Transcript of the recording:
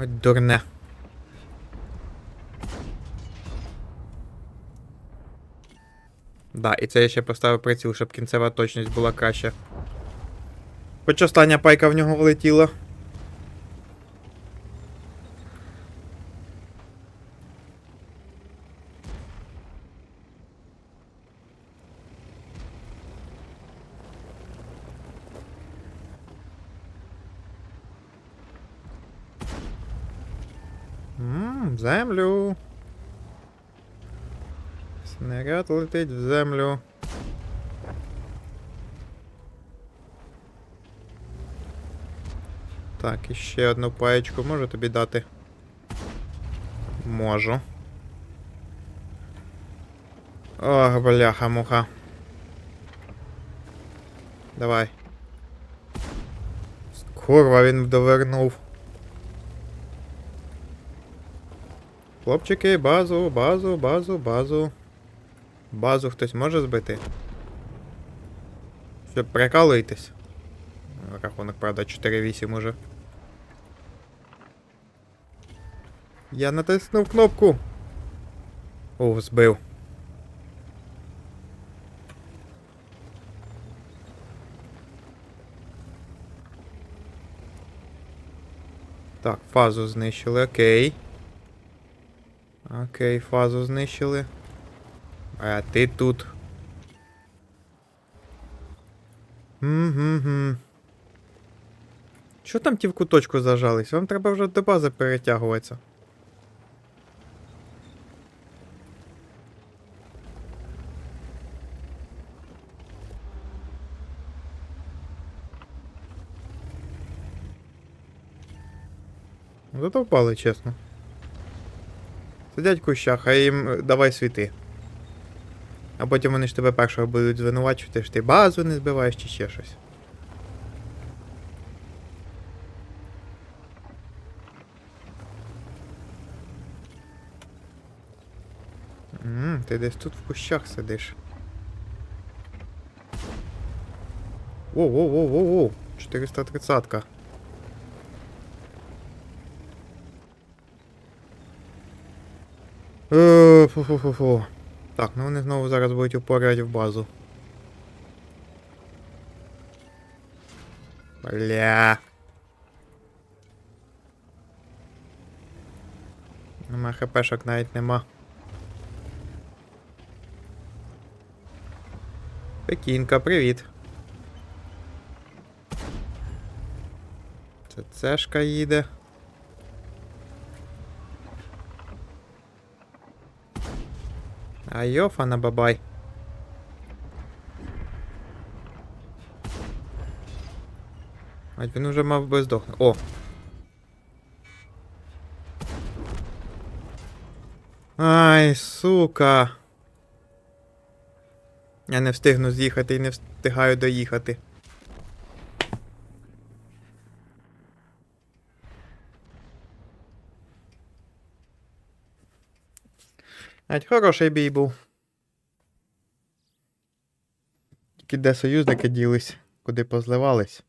Ой, дурне. Да, і це я ще поставив приціл, щоб кінцева точність була краща. Хоч остання пайка в нього влетіла. Ммм, в землю. Снаряд летить в землю. Так, і ще одну паєчку можу тобі дати. Можу. Ох, бляха, муха. Давай. Курва, він довернув. Хлопчики, базу, базу, базу, базу. Базу хтось може збити? Щоб прикалуєтесь. Рахунок, правда, 4-8 уже. Я натиснув кнопку. О, збив. Так, фазу знищили, окей. Окей, фазу знищили. А ти тут. Угу. Що там ті в куточку зажались? Вам треба вже до бази перетягуватися. Зато впали, чесно. Сидять в кущах, а їм е, давай світи. А потім вони ж тебе першого будуть звинувачувати, що ти базу не збиваєш чи ще щось. Ммм, ти десь тут в кущах сидиш. Воу-воу-воу-воу-воу. 430-ка. Фу-фу-фу-фу. Так, ну вони знову зараз будуть упорять в базу. Бля. Нема хпшок навіть нема. Пекінка, привіт. Це цешка їде. Айофана бабай. А він уже мав би здохнути. О! Ай, сука. Я не встигну з'їхати і не встигаю доїхати. Ать хороший бій був. Тільки де союзники ділись, куди позливались.